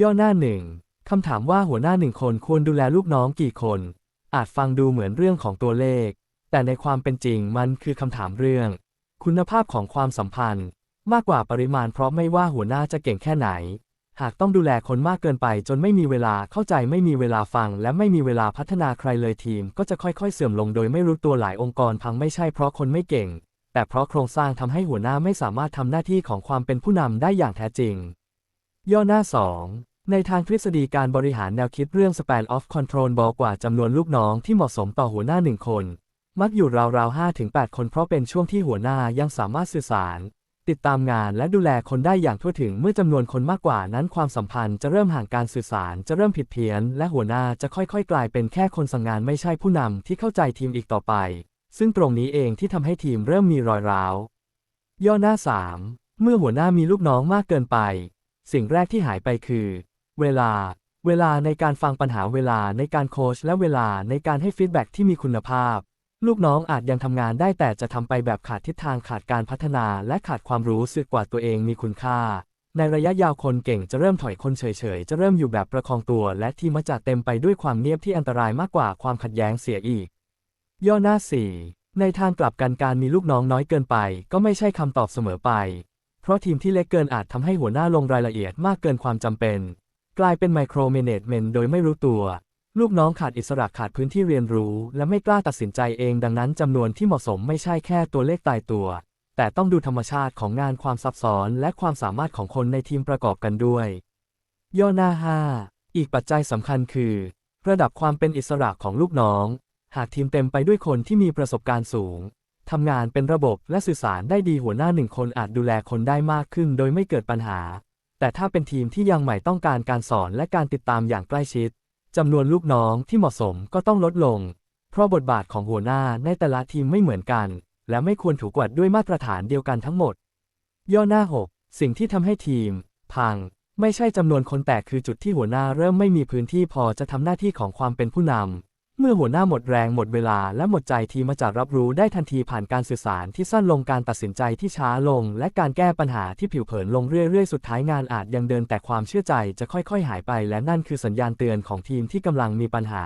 ย่อหน้าหนึ่งคำถามว่าหัวหน้าหนึ่งคนควรดูแลลูกน้องกี่คน อาจฟังดูเหมือนเรื่องของตัวเลข แต่ในความเป็นจริงมันคือคำถามเรื่อง คุณภาพของความสัมพันธ์ มากกว่าปริมาณเพราะไม่ว่าหัวหน้าจะเก่งแค่ไหน หากต้องดูแลคนมากเกินไป จนไม่มีเวลาเข้าใจไม่มีเวลาฟัง และไม่มีเวลาพัฒนาใครเลยทีม ก็จะค่อยๆเสื่อมลงโดยไม่รู้ตัวหลายองค์กรพังไม่ใช่เพราะคนไม่เก่ง แต่เพราะโครงสร้างทำให้หัวหน้าไม่สามารถทำหน้าที่ของความเป็นผู้นำได้อย่างแท้จริง ย่อหน้า 2 ในทางทฤษฎีการบริหารแนวคิดเรื่อง span of control บอกกว่าจำนวนลูกน้องที่เหมาะสมต่อหัวหน้าหนึ่งคน มักอยู่ราวๆ5-8คนเพราะเป็นช่วงที่หัวหน้ายังสามารถสื่อสาร ติดตามงานและดูแลคนได้อย่างทั่วถึงเมื่อจำนวนคนมากกว่านั้นความสัมพันธ์จะเริ่มห่างการสื่อสาร จะเริ่มผิดเพี้ยน และหัวหน้าจะค่อยๆ กลายเป็นแค่คนสั่งงานไม่ใช่ผู้นำที่เข้าใจทีมอีกต่อไป ซึ่งตรงนี้เองที่ทำให้ทีมเริ่มมีรอยร้าว ย่อหน้า 3 เมื่อหัวหน้ามีลูกน้องมากเกินไป สิ่งแรกที่หายไปคือ เวลา เวลาในการฟังปัญหาเวลาในการโค้ชและเวลาในการให้ฟีดแบ็กที่มีคุณภาพ ลูกน้องอาจยังทำงานได้แต่จะทำไปแบบขาดทิศทางขาดการพัฒนาและขาดความรู้สึกว่าตัวเองมีคุณค่า ในระยะยาวคนเก่งจะเริ่มถอยคนเฉยๆ จะเริ่มอยู่แบบประคองตัว และทีมจะเต็มไปด้วยความเงียบที่อันตรายมากกว่าความขัดแย้งเสียอีก ย่อหน้า 4 ในทางกลับกันการมีลูกน้องน้อยเกินไป ก็ไม่ใช่คำตอบเสมอไป เพราะทีมที่เล็กเกินอาจทำให้หัวหน้าลงรายละเอียดมากเกินความจำเป็น กลายเป็นไมโครเมเนจเมนต์โดยไม่รู้ตัว ลูกน้องขาดอิสระขาดพื้นที่เรียนรู้ และไม่กล้าตัดสินใจเองดังนั้นจำนวนที่เหมาะสมไม่ใช่แค่ตัวเลขตายตัว แต่ต้องดูธรรมชาติของงานความซับซ้อน และความสามารถของคนในทีมประกอบกันด้วย ย่อหน้า 5 อีกปัจจัยสำคัญคือ ระดับความเป็นอิสระของลูกน้อง หากทีมเต็มไปด้วยคนที่มีประสบการณ์สูง ทำงานเป็นระบบและสื่อสารได้ดีหัวหน้าหนึ่งคนอาจดูแลคนได้มากขึ้นโดยไม่เกิดปัญหา แต่ถ้าเป็นทีมที่ยังใหม่ต้องการการสอนและการติดตามอย่างใกล้ชิดจำนวนลูกน้องที่เหมาะสมก็ต้องลดลง เพราะบทบาทของหัวหน้าในแต่ละทีมไม่เหมือนกัน และไม่ควรถูกวัดด้วยมาตรฐานเดียวกันทั้งหมด ย่อหน้า 6 สิ่งที่ทำให้ทีม พัง ไม่ใช่จำนวนคนแต่คือจุดที่หัวหน้าเริ่มไม่มีพื้นที่พอจะทำหน้าที่ของความเป็นผู้นำ เมื่อหัวหน้าหมดแรงหมดเวลาและหมดใจทีมาจากรับรู้ได้ทันทีผ่านการสื่อสารที่สั้นลงการตัดสินใจที่ช้าลง และการแก้ปัญหาที่ผิวเผินลงเรื่อยๆ สุดท้ายงานอาจยังเดินแต่ความเชื่อใจจะค่อยๆ หายไป และนั่นคือสัญญาณเตือนของทีมที่กำลังมีปัญหา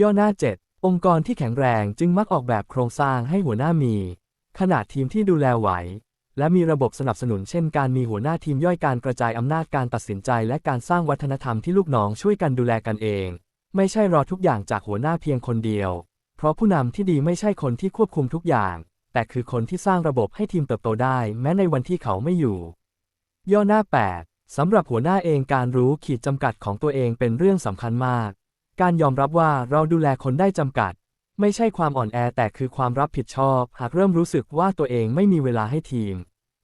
ย่อหน้า 7 องค์กรที่แข็งแรงจึงมักออกแบบโครงสร้างให้หัวหน้ามี ขนาดทีมที่ดูแลไหว และมีระบบสนับสนุนเช่น การมีหัวหน้าทีมย่อยการกระจายอำนาจการตัดสินใจ และการสร้างวัฒนธรรมที่ลูกน้องช่วยกันดูแลกันเอง ไม่ใช่รอทุกอย่างจากหัวหน้าเพียงคนเดียว เพราะผู้นำที่ดีไม่ใช่คนที่ควบคุมทุกอย่าง แต่คือคนที่สร้างระบบให้ทีมเติบโตได้ แม้ในวันที่เขาไม่อยู่ ย่อหน้า 8 สำหรับหัวหน้าเองการรู้ขีดจำกัดของตัวเองเป็นเรื่องสำคัญมาก การยอมรับว่าเราดูแลคนได้จำกัด ไม่ใช่ความอ่อนแอแต่คือความรับผิดชอบ หากเริ่มรู้สึกว่าตัวเองไม่มีเวลาให้ทีม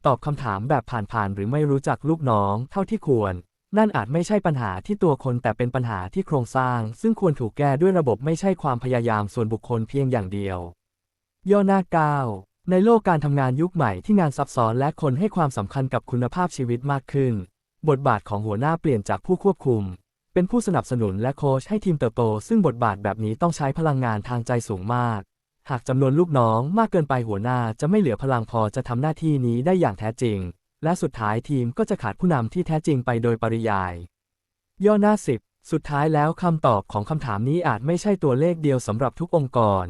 ตอบคำถามแบบผ่านๆหรือไม่รู้จักลูกน้อง เท่าที่ควร นั่นอาจไม่ใช่ปัญหาที่ตัวคนแต่เป็นปัญหาที่โครงสร้าง ซึ่งควรถูกแก้ด้วยระบบไม่ใช่ความพยายามส่วนบุคคลเพียงอย่างเดียว ย่อหน้า9ในโลกการทำงานยุคใหม่ที่งานซับซ้อนและคนให้ความสำคัญกับคุณภาพชีวิตมากขึ้น บทบาทของหัวหน้าเปลี่ยนจากผู้ควบคุม เป็นผู้สนับสนุนและโค้ชให้ทีมเติบโต ซึ่งบทบาทแบบนี้ต้องใช้พลังงานทางใจสูงมาก หากจำนวนลูกน้องมากเกินไปหัวหน้าจะไม่เหลือพลังพอจะทำหน้าที่นี้ได้อย่างแท้จริง และสุดท้ายทีมก็จะขาดผู้นำที่แท้จริงไปโดยปริยาย ย่อหน้า 10 สุดท้ายแล้วคำตอบของคำถามนี้อาจไม่ใช่ตัวเลขเดียวสำหรับทุกองค์กร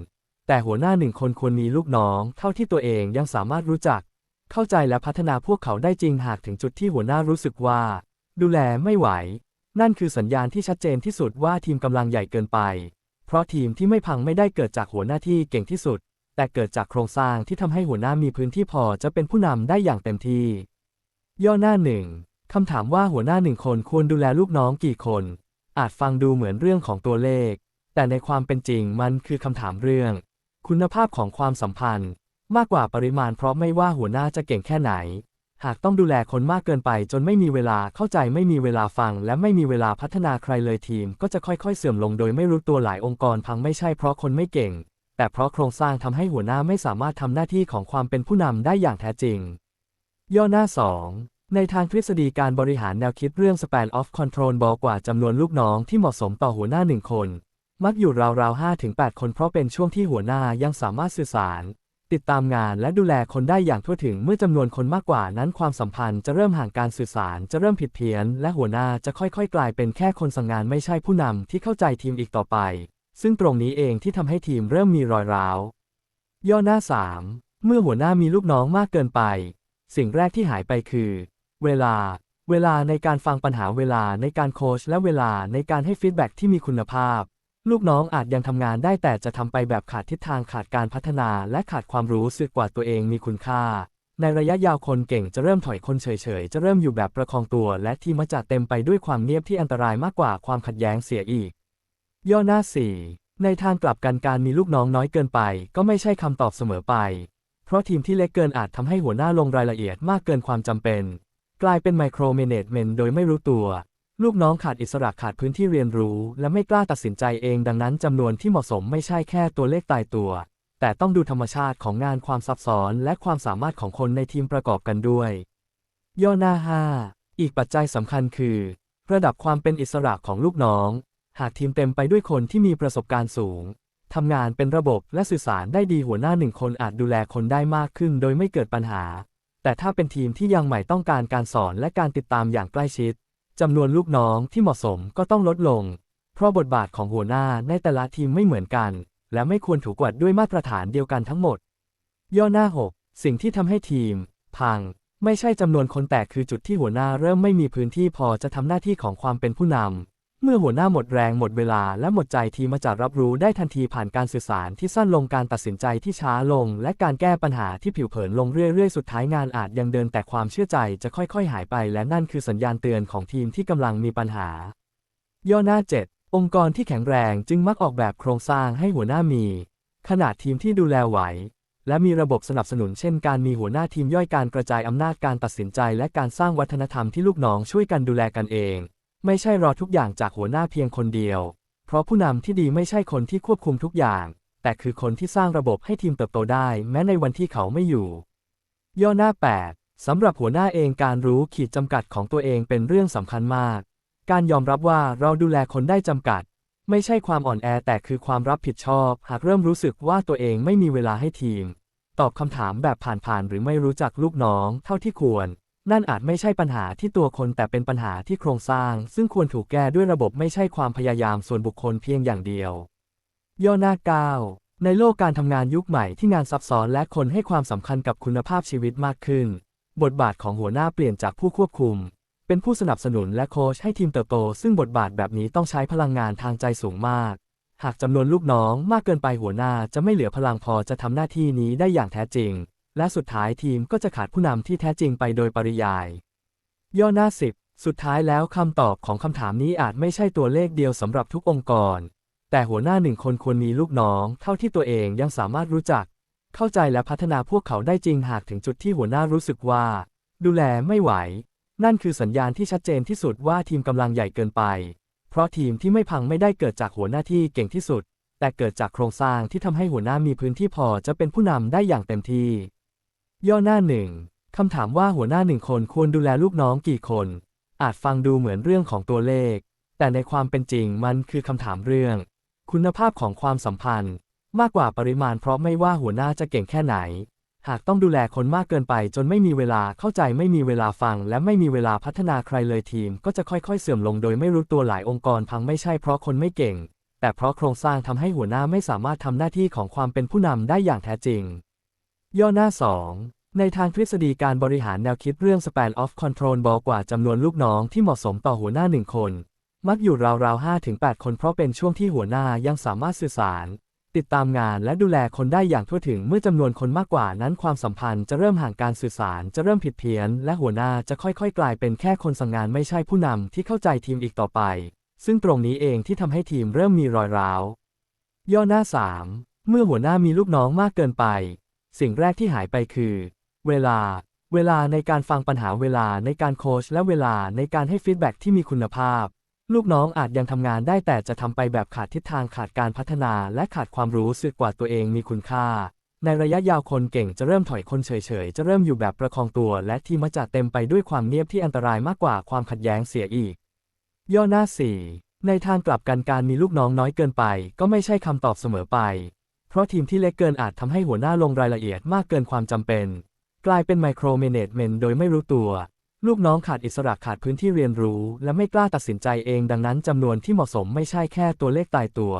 แต่หัวหน้าหนึ่งคนควรมีลูกน้อง เท่าที่ตัวเองยังสามารถรู้จัก เข้าใจและพัฒนาพวกเขาได้จริงหากถึงจุดที่หัวหน้ารู้สึกว่า ดูแลไม่ไหว นั่นคือสัญญาณที่ชัดเจนที่สุดว่าทีมกำลังใหญ่เกินไป เพราะทีมที่ไม่พังไม่ได้เกิดจากหัวหน้าที่เก่งที่สุด แต่เกิดจากโครงสร้างที่ทำให้หัวหน้ามีพื้นที่พอจะเป็นผู้นำได้อย่างเต็มที่ ย่อหน้าหนึ่งคำถามว่าหัวหน้าหนึ่งคนควรดูแลลูกน้องกี่คน อาจฟังดูเหมือนเรื่องของตัวเลข แต่ในความเป็นจริงมันคือคำถามเรื่อง คุณภาพของความสัมพันธ์ มากกว่าปริมาณเพราะไม่ว่าหัวหน้าจะเก่งแค่ไหน หากต้องดูแลคนมากเกินไปจนไม่มีเวลาเข้าใจไม่มีเวลาฟัง และไม่มีเวลาพัฒนาใครเลยทีม ก็จะค่อยๆเสื่อมลงโดยไม่รู้ตัวหลายองค์กรพังไม่ใช่เพราะคนไม่เก่ง แต่เพราะโครงสร้างทำให้หัวหน้าไม่สามารถทำหน้าที่ของความเป็นผู้นำได้อย่างแท้จริง ย่อหน้า 2 ในทางทฤษฎีการบริหารแนวคิดเรื่อง span of control บอกว่าจำนวนลูกน้องที่เหมาะสมต่อหัวหน้าหนึ่งคน มักอยู่ราวๆ5-8คนเพราะเป็นช่วงที่หัวหน้ายังสามารถสื่อสาร ติดตามงานและดูแลคนได้อย่างทั่วถึงเมื่อจำนวนคนมากกว่านั้นความสัมพันธ์จะเริ่มห่างการสื่อสารจะเริ่มผิดเพี้ยน และหัวหน้าจะค่อยๆ กลายเป็นแค่คนสั่งงานไม่ใช่ผู้นำที่เข้าใจทีมอีกต่อไป ซึ่งตรงนี้เองที่ทำให้ทีมเริ่มมีรอยร้าว ย่อหน้า 3 เมื่อหัวหน้ามีลูกน้องมากเกินไป สิ่งแรกที่หายไปคือ เวลา เวลาในการฟังปัญหาเวลาในการโค้ชและเวลาในการให้ฟีดแบ็กที่มีคุณภาพ ลูกน้องอาจยังทำงานได้แต่จะทำไปแบบขาดทิศทางขาดการพัฒนาและขาดความรู้สึกว่าตัวเองมีคุณค่า ในระยะยาวคนเก่งจะเริ่มถอยคนเฉยๆ จะเริ่มอยู่แบบประคองตัว และทีมจะเต็มไปด้วยความเงียบที่อันตรายมากกว่าความขัดแย้งเสียอีก ย่อหน้า 4 ในทางกลับกันการมีลูกน้องน้อยเกินไป ก็ไม่ใช่คำตอบเสมอไป เพราะทีมที่เล็กเกินอาจทำให้หัวหน้าลงรายละเอียดมากเกินความจำเป็น กลายเป็นไมโครเมเนจเมนต์โดยไม่รู้ตัว ลูกน้องขาดอิสระขาดพื้นที่เรียนรู้ และไม่กล้าตัดสินใจเองดังนั้นจำนวนที่เหมาะสมไม่ใช่แค่ตัวเลขตายตัว แต่ต้องดูธรรมชาติของงานความซับซ้อน และความสามารถของคนในทีมประกอบกันด้วย ย่อหน้า 5 อีกปัจจัยสำคัญคือ ระดับความเป็นอิสระของลูกน้อง หากทีมเต็มไปด้วยคนที่มีประสบการณ์สูง ทำงานเป็นระบบและสื่อสารได้ดีหัวหน้าหนึ่งคนอาจดูแลคนได้มากขึ้นโดยไม่เกิดปัญหา แต่ถ้าเป็นทีมที่ยังใหม่ต้องการการสอนและการติดตามอย่างใกล้ชิดจำนวนลูกน้องที่เหมาะสมก็ต้องลดลง เพราะบทบาทของหัวหน้าในแต่ละทีมไม่เหมือนกัน และไม่ควรถูกกวดด้วยมาตรฐานเดียวกันทั้งหมด ย่อหน้า 6 สิ่งที่ทำให้ทีม พัง ไม่ใช่จำนวนคนแต่คือจุดที่หัวหน้าเริ่มไม่มีพื้นที่พอจะทำหน้าที่ของความเป็นผู้นำ เมื่อหัวหน้าหมดแรงหมดเวลาและหมดใจทีมมาจะรับรู้ได้ทันทีผ่านการสื่อสารที่สั้นลงการตัดสินใจที่ช้าลง และการแก้ปัญหาที่ผิวเผินลงเรื่อยๆ สุดท้ายงานอาจยังเดินแต่ความเชื่อใจจะค่อยๆ หายไป และนั่นคือสัญญาณเตือนของทีมที่กำลังมีปัญหา ย่อหน้า 7 องค์กรที่แข็งแรงจึงมักออกแบบโครงสร้างให้หัวหน้ามี ขนาดทีมที่ดูแลไหว และมีระบบสนับสนุนเช่น การมีหัวหน้าทีมย่อยการกระจายอำนาจการตัดสินใจ และการสร้างวัฒนธรรมที่ลูกน้องช่วยกันดูแลกันเอง ไม่ใช่รอทุกอย่างจากหัวหน้าเพียงคนเดียว เพราะผู้นำที่ดีไม่ใช่คนที่ควบคุมทุกอย่าง แต่คือคนที่สร้างระบบให้ทีมเติบโตได้ แม้ในวันที่เขาไม่อยู่ ย่อหน้า 8สำหรับหัวหน้าเองการรู้ขีดจำกัดของตัวเองเป็นเรื่องสำคัญมาก การยอมรับว่าเราดูแลคนได้จำกัด ไม่ใช่ความอ่อนแอแต่คือความรับผิดชอบ หากเริ่มรู้สึกว่าตัวเองไม่มีเวลาให้ทีม ตอบคำถามแบบผ่านๆหรือไม่รู้จักลูกน้อง เท่าที่ควร นั่นอาจไม่ใช่ปัญหาที่ตัวคนแต่เป็นปัญหาที่โครงสร้าง ซึ่งควรถูกแก้ด้วยระบบไม่ใช่ความพยายามส่วนบุคคลเพียงอย่างเดียว ย่อหน้า 9 ในโลกการทำงานยุคใหม่ที่งานซับซ้อนและคนให้ความสำคัญกับคุณภาพชีวิตมากขึ้น บทบาทของหัวหน้าเปลี่ยนจากผู้ควบคุม เป็นผู้สนับสนุนและโค้ชให้ทีมเติบโต ซึ่งบทบาทแบบนี้ต้องใช้พลังงานทางใจสูงมาก หากจำนวนลูกน้องมากเกินไปหัวหน้าจะไม่เหลือพลังพอจะทำหน้าที่นี้ได้อย่างแท้จริง และสุดท้ายทีมก็จะขาดผู้นำที่แท้จริงไปโดยปริยาย ย่อหน้า 10 สุดท้ายแล้วคำตอบของคำถามนี้อาจไม่ใช่ตัวเลขเดียวสำหรับทุกองค์กร แต่หัวหน้าหนึ่งคนควรมีลูกน้อง เท่าที่ตัวเองยังสามารถรู้จัก เข้าใจและพัฒนาพวกเขาได้จริงหากถึงจุดที่หัวหน้ารู้สึกว่า ดูแลไม่ไหว นั่นคือสัญญาณที่ชัดเจนที่สุดว่าทีมกำลังใหญ่เกินไป เพราะทีมที่ไม่พังไม่ได้เกิดจากหัวหน้าที่เก่งที่สุด แต่เกิดจากโครงสร้างที่ทำให้หัวหน้ามีพื้นที่พอจะเป็นผู้นำได้อย่างเต็มที่ ย่อหน้าหนึ่งคำถามว่าหัวหน้าหนึ่งคนควรดูแลลูกน้องกี่คน อาจฟังดูเหมือนเรื่องของตัวเลข แต่ในความเป็นจริงมันคือคำถามเรื่อง คุณภาพของความสัมพันธ์ มากกว่าปริมาณเพราะไม่ว่าหัวหน้าจะเก่งแค่ไหน หากต้องดูแลคนมากเกินไปจนไม่มีเวลาเข้าใจไม่มีเวลาฟัง และไม่มีเวลาพัฒนาใครเลยทีม ก็จะค่อยๆเสื่อมลงโดยไม่รู้ตัวหลายองค์กรพังไม่ใช่เพราะคนไม่เก่ง แต่เพราะโครงสร้างทำให้หัวหน้าไม่สามารถทำหน้าที่ของความเป็นผู้นำได้อย่างแท้จริง ย่อหน้า 2 ในทางทฤษฎีการบริหารแนวคิดเรื่อง span of control บอกว่าจำนวนลูกน้องที่เหมาะสมต่อหัวหน้าหนึ่งคน มักอยู่ราวๆ5-8คนเพราะเป็นช่วงที่หัวหน้ายังสามารถสื่อสาร ติดตามงานและดูแลคนได้อย่างทั่วถึงเมื่อจำนวนคนมากกว่านั้นความสัมพันธ์จะเริ่มห่างการสื่อสารจะเริ่มผิดเพี้ยน และหัวหน้าจะค่อยๆ กลายเป็นแค่คนสั่งงานไม่ใช่ผู้นำที่เข้าใจทีมอีกต่อไป ซึ่งตรงนี้เองที่ทำให้ทีมเริ่มมีรอยร้าว ย่อหน้า 3 เมื่อหัวหน้ามีลูกน้องมากเกินไป สิ่งแรกที่หายไปคือ เวลา เวลาในการฟังปัญหาเวลาในการโค้ชและเวลาในการให้ฟีดแบ็กที่มีคุณภาพ ลูกน้องอาจยังทำงานได้แต่จะทำไปแบบขาดทิศทางขาดการพัฒนาและขาดความรู้สึกกว่าตัวเองมีคุณค่า ในระยะยาวคนเก่งจะเริ่มถอยคนเฉยๆ จะเริ่มอยู่แบบประคองตัว และทีมจะเต็มไปด้วยความเงียบที่อันตรายมากกว่าความขัดแย้งเสียอีก ย่อหน้า 4 ในทางกลับกันการมีลูกน้องน้อยเกินไป ก็ไม่ใช่คำตอบเสมอไป เพราะทีมที่เล็กเกินอาจทำให้หัวหน้าลงรายละเอียดมากเกินความจำเป็น กลายเป็นไมโครเมเนจเมนต์โดยไม่รู้ตัว ลูกน้องขาดอิสระขาดพื้นที่เรียนรู้ และไม่กล้าตัดสินใจเองดังนั้นจำนวนที่เหมาะสมไม่ใช่แค่ตัวเลขตายตัว